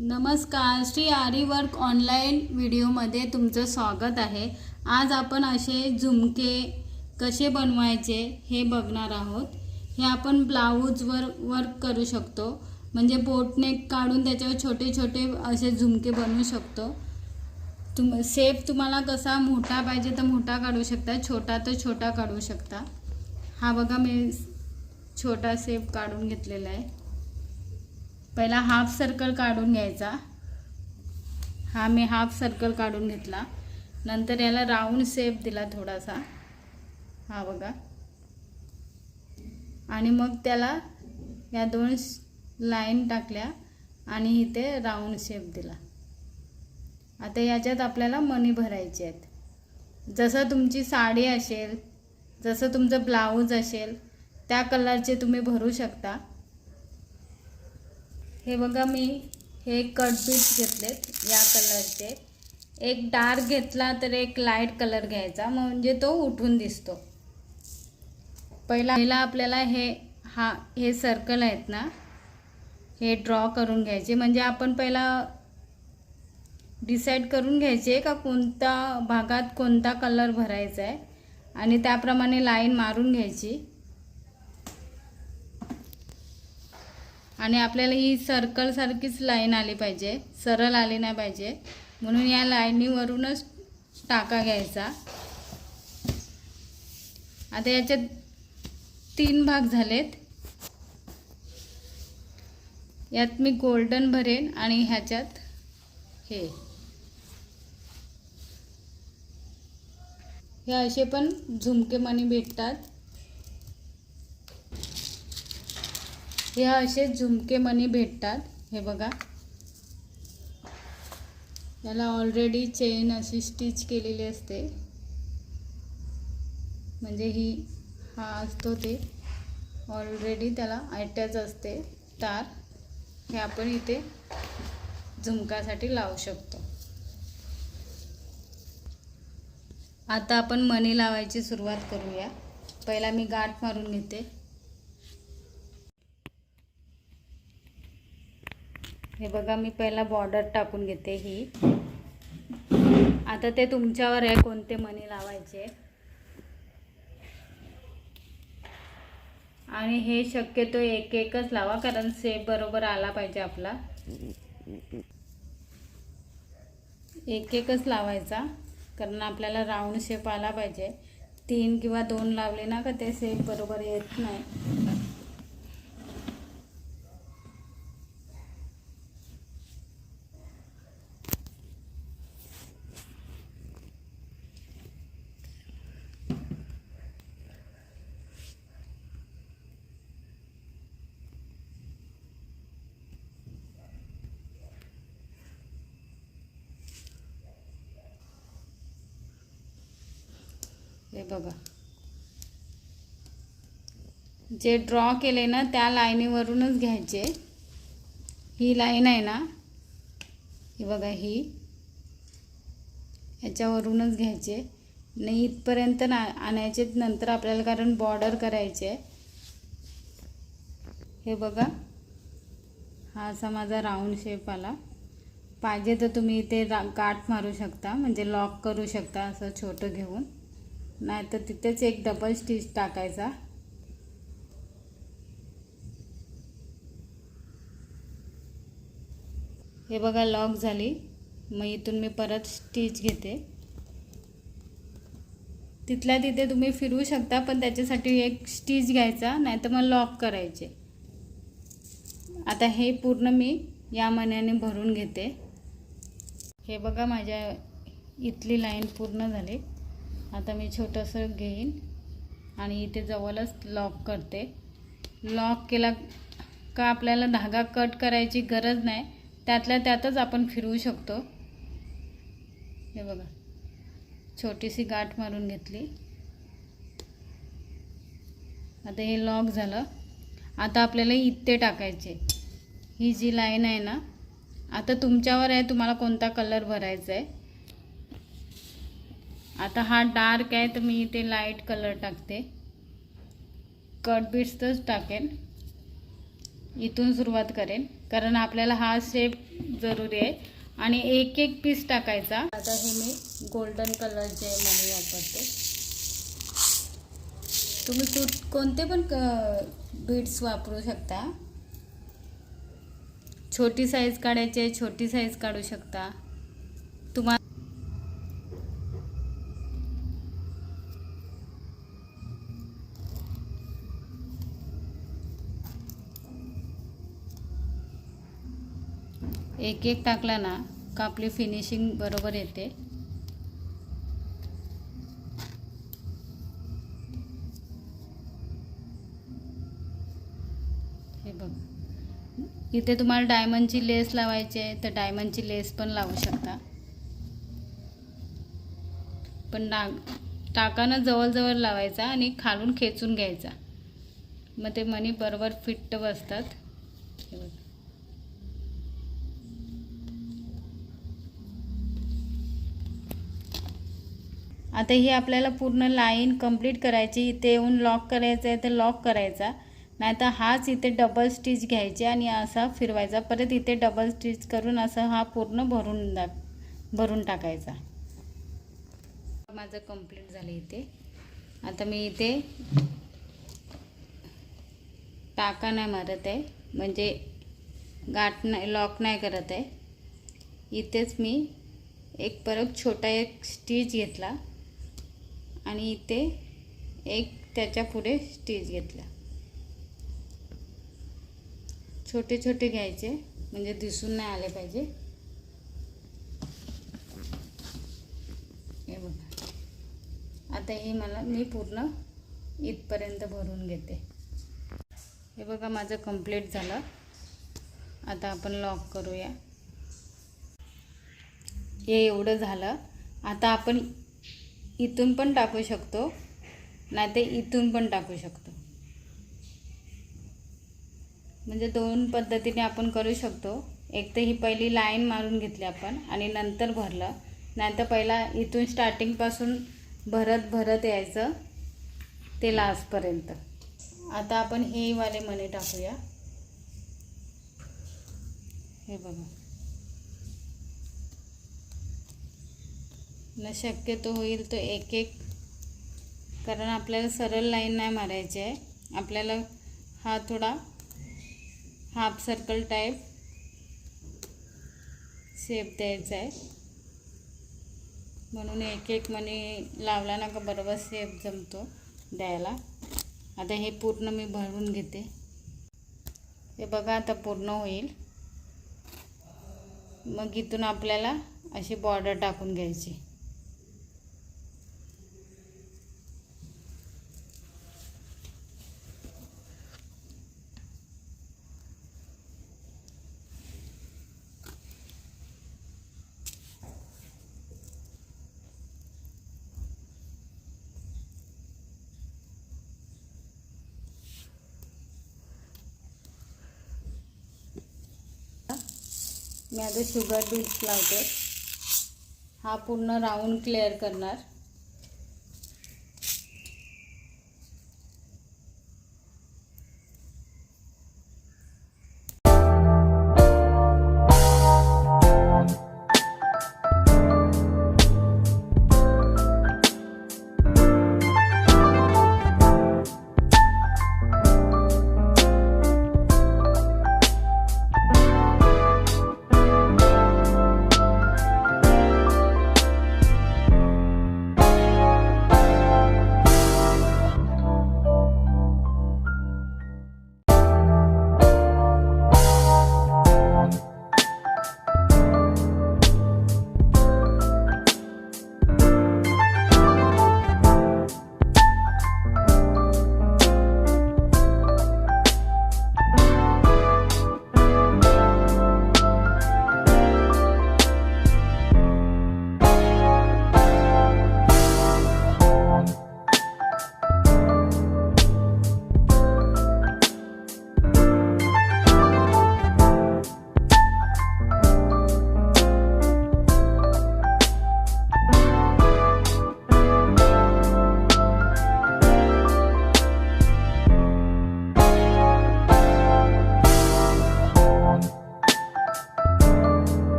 नमस्कार श्री आरी work online व्हिडिओमध्ये तुमचं स्वागत आहे. आज आपण असे झुमके कसे बनवायचे हे बघणार आहोत. हे आपण ब्लाऊजवर वर्क करू शकतो. म्हणजे बोटनेक काढून त्याच्यावर छोटे छोटे असे झुमके बनवू शकतो. तुम सेप तुम्हाला कसा मोठा पाहिजे तर मोठा काढू शकता छोटा तर छोटा काढू शकता. हा बघा मी छोटा सेप काढून घेतलेला आहे. पहिला हाफ सर्कल काढून घ्यायचा. हा मी हाफ सर्कल काढून घेतला. नंतर याला राऊंड शेप दिला थोडासा. हा बघा. आणि मग त्याला या दोन लाईन टाकल्या आणि इथे राऊंड शेप दिला. आता याच्यात आपल्याला मणी भरायचे आहेत. जसं तुमची साडी असेल जसं तुमचं ब्लाऊज असेल त्या कलरचे तुम्ही भरू शकता. हे बघा मी हे कटबीट घेतलेत या कलरचे. एक डार्क घेतला तर एक लाइट कलर घ्यायचा म्हणजे तो उठून दिसतो. पहिला पहिला आपल्याला हे हा हे सर्कल आहेत ना हे ड्रॉ करून घ्यायचे. म्हणजे आपण पहिला डिसाईड करून घ्यायचे का कोणता भागात कोणता कलर भरायचा आहे. आणि त्याप्रमाणे लाईन मारून घ्यायची. आणि आपल्याला ही सर्कलसारखीच लाईन आली पाहिजे. सरळ आली नाही पाहिजे. म्हणून या लाईनीवरूनच टाका घ्यायचा. आता याच्यात तीन भाग झालेत. यात मी गोल्डन भरेन आणि ह्याच्यात हे. हे असे पण झुमके मणी भेटतात. हे असे झुमके मणी भेटतात. हे बघा. याला ऑलरेडी चेन अशी स्टिच केलेली असते. म्हणजे ही हा असतो ते. ऑलरेडी त्याला अटॅच असते. तार. हे आपण इथे झुमकासाठी लावू शकतो. आता आपण मणी लावायची सुरुवात करूया. पहिला मी गाठ मारून घेते. हे बघा मी पहिला बॉर्डर टाकून घेते ही. आता ते तुमच्यावर आहे कोणते मणी लावायचे. आणि हे शक्यतो एक एकच लावा कारण सेप बरोबर आला पाहिजे आपला. एक एकच लावायचा कारण आपल्याला राऊंड शेप आला पाहिजे. तीन किंवा दोन लावले ना का ते सेप बरोबर येत नाही हे बघा जे ड्रॉ केले ना त्या लाईनीवरूनच घ्यायचे. ही लाईन आहे ना ही बघा ही. याच्यावरूनच घ्यायचे. नाही इथपर्यंत ना आणायचे नंतर आपल्याला कारण बॉर्डर करायचे. आहे हे बघा. हा असा माझा राऊंड शेप आला. पाहिजे तर तुम्ही इथे रा गाठ मारू शकता म्हणजे लॉक करू शकता असं छोटं घेऊन. नाही तर तिथेच एक डबल स्टिच टाकायचा. हे बघा लॉक झाली. मग इथून मी परत स्टिच घेते. तिथल्या तिथे तुम्ही फिरवू शकता पण त्याच्यासाठी एक स्टिच घ्यायचा नाही तर मग लॉक करायचे. आता हे पूर्ण मी या मण्याने भरून घेते. हे बघा माझ्या इथली लाईन पूर्ण झाली. आता मी छोटंसं घेईन आणि इथे जवळच लॉक करते. लॉक केला का आपल्याला धागा कट करायची गरज नाही. त्यातल्या त्यातच आपण फिरवू शकतो. हे बघा. छोटीशी गाठ मारून घेतली. आता हे लॉक झालं. आता आपल्याला इथे टाकायचे. ही जी लाईन आहे ना आता तुमच्यावर आहे तुम्हाला कोणता कलर भरायचा आहे आता हा डार्क आहे तर मी इथे लाइट कलर टाकते. कट बीट्सच टाकेन. इथून सुरुवात करेन. कारण आपल्याला हा शेप जरुरी आहे. आणि एक एक पीस टाकायचा. आता हे मी गोल्डन कलरचे म्हणून वापरते. तुम्ही तू कोणते पण बीड्स वापरू शकता. छोटी साईज काढायची छोटी साईज काढू शकता तुम्हाला एक एक टाकला ना का आपली फिनिशिंग बरोबर येते? हे बघ. इथे तुम्हाला डायमंडची लेस लावायची आहे तर डायमंडची लेस पण लावू शकता. पण ना टाकानं जवळजवळ लावायचा आणि खालून खेचून घ्यायचा. मग ते मणी बरोबर फिट्ट बसतात. हे बघ. आता ही आपल्याला पूर्ण लाईन कंप्लीट करायची इथे येऊन लॉक करायचं आहे तर लॉक करायचा. नाहीतर हाच इथे डबल स्टिच घ्यायची आणि असा फिरवायचा. परत इथे डबल स्टिच करून असं हा पूर्ण भरून दा भरून टाकायचा. माझं कंप्लीट झालं इथे. आता मी इथे टाका नाही मारत आहे. म्हणजे गाठ नाही लॉक नाही करत आहे. इथेच मी एक परत छोटा एक स्टिच घेतला. आणि इथे एक त्याच्या पुढे स्टेज घेतला छोटे छोटे घ्यायचे म्हणजे दिसून नाही आले पाहिजे. हे बघा. आता हे मला मी पूर्ण इथपर्यंत भरून घेते. हे बघा माझं कंप्लीट झालं. आता आपण लॉक करूया. हे एवढं झालं. आता आपण इथून पण टाकू शकतो नाही ते इथून पण टाकू शकतो. म्हणजे दोन पद्धतीने आपण करू शकतो. एक तर ही पहिली लाईन मारून घेतली आपण आणि नंतर भरलं. नाहीतर पहिला इथून स्टार्टिंगपासून भरत भरत यायचं ते लास्टपर्यंत आता आपण हे वाले मणी टाकूया. हे बघा. न शक्यतो होईल तो एक एक कारण आपल्याला सरळ लाईन नाही मारायची आहे. आपल्याला हा थोडा हाफ सर्कल टाईप शेप द्यायचा आहे. म्हणून एक एक मनी लावला ना का बरोबर शेप जमतो द्यायला. आता हे पूर्ण मी भरून घेते. हे बघा आता पूर्ण होईल. मग इथून आपल्याला अशी बॉर्डर टाकून घ्यायची. मी शुगर बीट्स लावते. हा पूर्ण राऊंड क्लिअर करणार.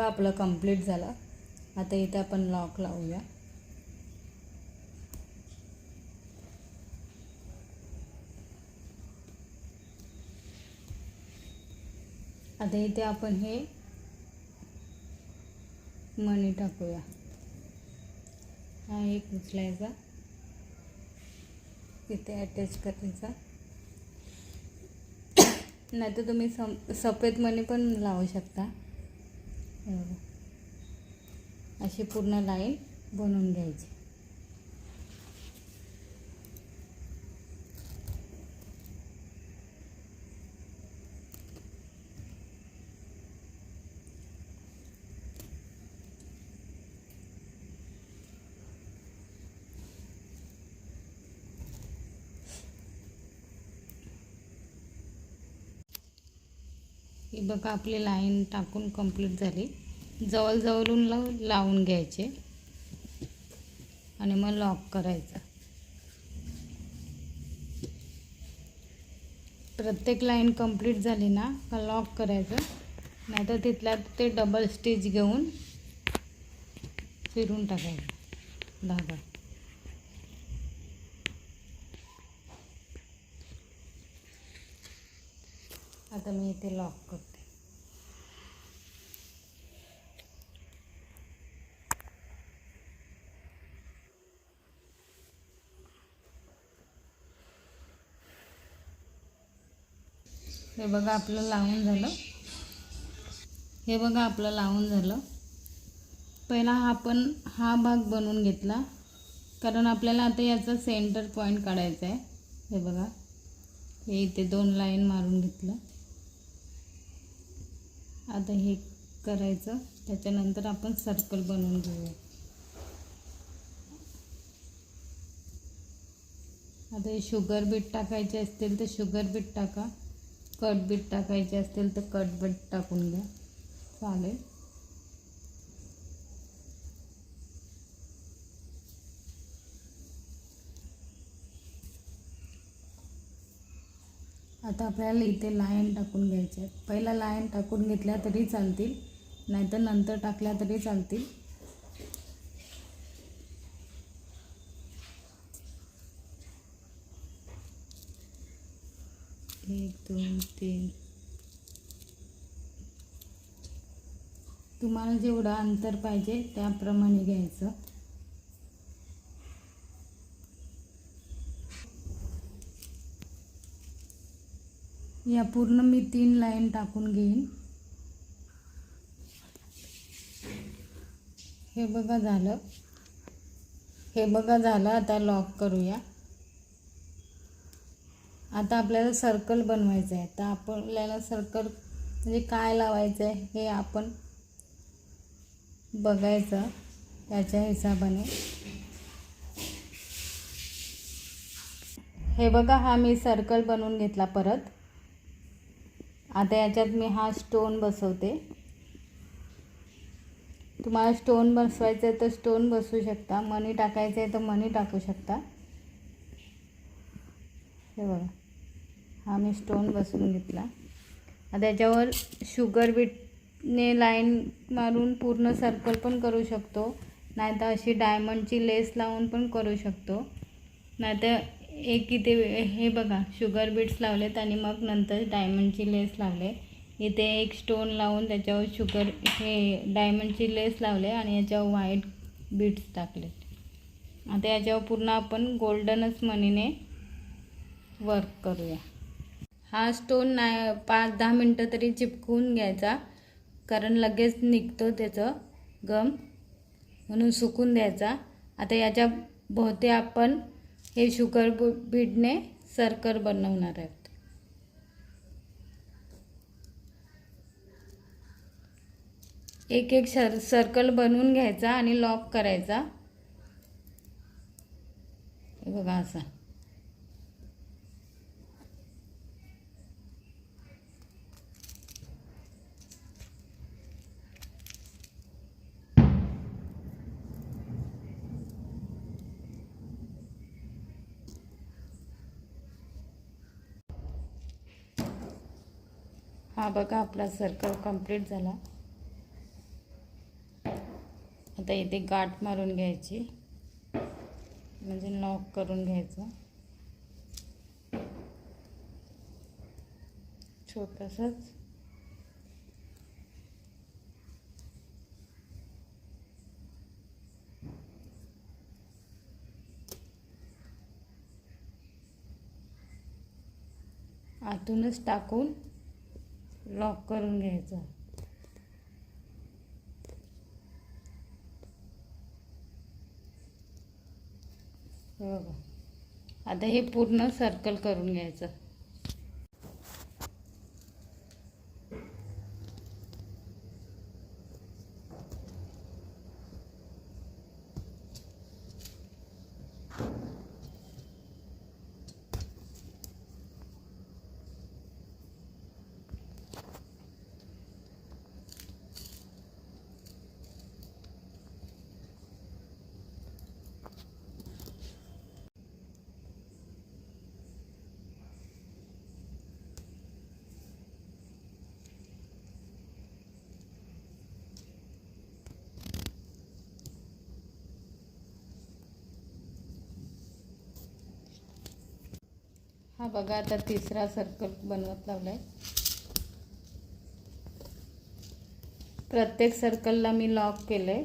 बघा आपलं कंप्लीट झालं. आता इथे आपण लॉक लावूया. आता इथे आपण हे मनी टाकूया. हा एक उचलायचा इथे अटॅच करायचा नाही तर तुम्ही सम सफेद मनी पण लावू शकता. अशी पूर्ण लाईन बनवून घ्यायची. बघा आपली लाईन टाकून कंप्लीट झाली. जवळजवळून लाव लावून घ्यायचे. आणि मग लॉक करायचं. प्रत्येक लाईन कंप्लीट झाली ना का लॉक करायचं? नाहीतर तिथल्या ते डबल स्टिच घेऊन फिरून टाकायचं. धागा. आता मी इथे लॉक करतो. हे बघा आपलं लावून झालं. हे बघा आपलं लावून झालं. पहिला हा आपण हा भाग बनवून घेतला. कारण आपल्याला आता याचा सेंटर पॉईंट काढायचा आहे. हे बघा. हे इथे दोन लाईन मारून घेतलं. आता हे करायचं. त्याच्यानंतर आपण सर्कल बनवून घेऊया. आता हे शुगर बीट टाकायचे असतील तर शुगर बीट टाका. कट बीट टाकायचे असतील तर कट बीट टाकून घ्या. चालेल. आता आपल्याला इथे लायन टाकून घ्यायचे आहेत. पहिला लायन टाकून घेतल्या तरी चालतील नाहीतर नंतर टाकल्या तरी चालतील. एक दोन तीन. तुम्हाला जेवढं अंतर पाहिजे त्याप्रमाणे घ्यायचं. या पूर्ण मी तीन लाईन टाकून घेईन. हे बघा झालं. हे बघा झालं आता लॉक करूया. आता आपल्याला सर्कल बनवायचं आहे. तर आपल्याला सर्कल म्हणजे काय लावायचं आहे हे आपण बघायचं त्याच्या हिशोबाने. हे बघा हा मी सर्कल बनवून घेतला परत. आता याच्यात मी हा स्टोन बसवते. तुम्हाला स्टोन बसवायचं आहे तर स्टोन बसवू शकता. मनी टाकायचं आहे तर मनी टाकू शकता. हे बघा. हा मी स्टोन बसवून घेतला. त्याच्यावर याच्यावर शुगर बीटने लाईन मारून पूर्ण सर्कल पण करू शकतो. नाहीतर अशी डायमंडची लेस लावून पण करू शकतो. नाहीतर एक इथे हे बघा शुगर बीट्स लावलेत आणि मग नंतर डायमंडची लेस लावले. इथे एक स्टोन लावून त्याच्यावर शुगर हे डायमंडची लेस लावले आणि याच्यावर व्हाईट बीट्स टाकलेत. आता याच्यावर पूर्ण आपण गोल्डनच मनीने वर्क करूया. हा स्टोन नाही पाच दहा मिनटं तरी चिपकवून घ्यायचा. कारण लगेच निघतो त्याचं गम. म्हणून सुकून द्यायचा. आता याच्या भोवते आपण हे शुगर बु बीडने सर्कल बनवणार आहोत. एक एक सर सर्कल बनवून घ्यायचा आणि लॉक करायचा. बघा असा. बघा आपला सर्कल कंप्लीट झाला. आता इथे गाठ मारून घ्यायची. म्हणजे लॉक करून घ्यायचं. छोटंसंच. आतूनच टाकून लॉक करून घ्यायचं. बघा. आता हे पूर्ण सर्कल करून घ्यायचं. हा बघा आता तिसरा सर्कल बनवत लावला आहे प्रत्येक सर्कलला मी लॉक केलं आहे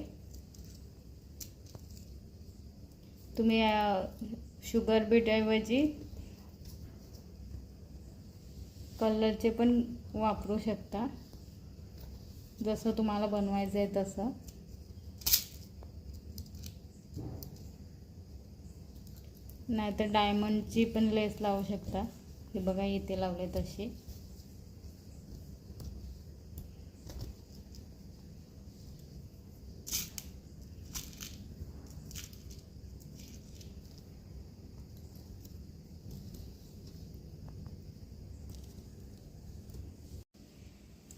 तुम्ही शुगर बीटऐवजी कलरचे पण वापरू शकता. जसं तुम्हाला बनवायचं आहे तसं. नाहीतर डायमंडची पण लेस लावू शकता. हे बघा इथे लावले तशी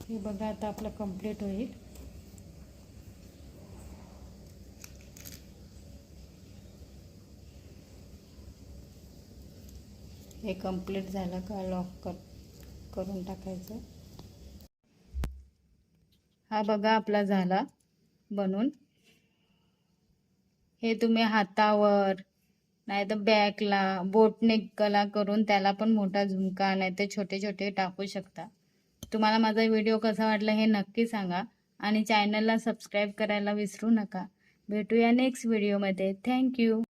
हे बघा आता आपलं कंप्लीट होईल. हे कंप्लीट झालं का लॉक कर करून टाकायचं. हा बघा आपला झाला बनून. हे तुम्ही हातावर नाही तर बॅकला बोटनेकला करून त्याला पण मोठा झुमका नाही तर छोटे छोटे टाकू शकता. तुम्हाला माझा व्हिडिओ कसा वाटला हे नक्की सांगा आणि चॅनलला सबस्क्राईब करायला विसरू नका. भेटूया नेक्स्ट व्हिडिओमध्ये थँक्यू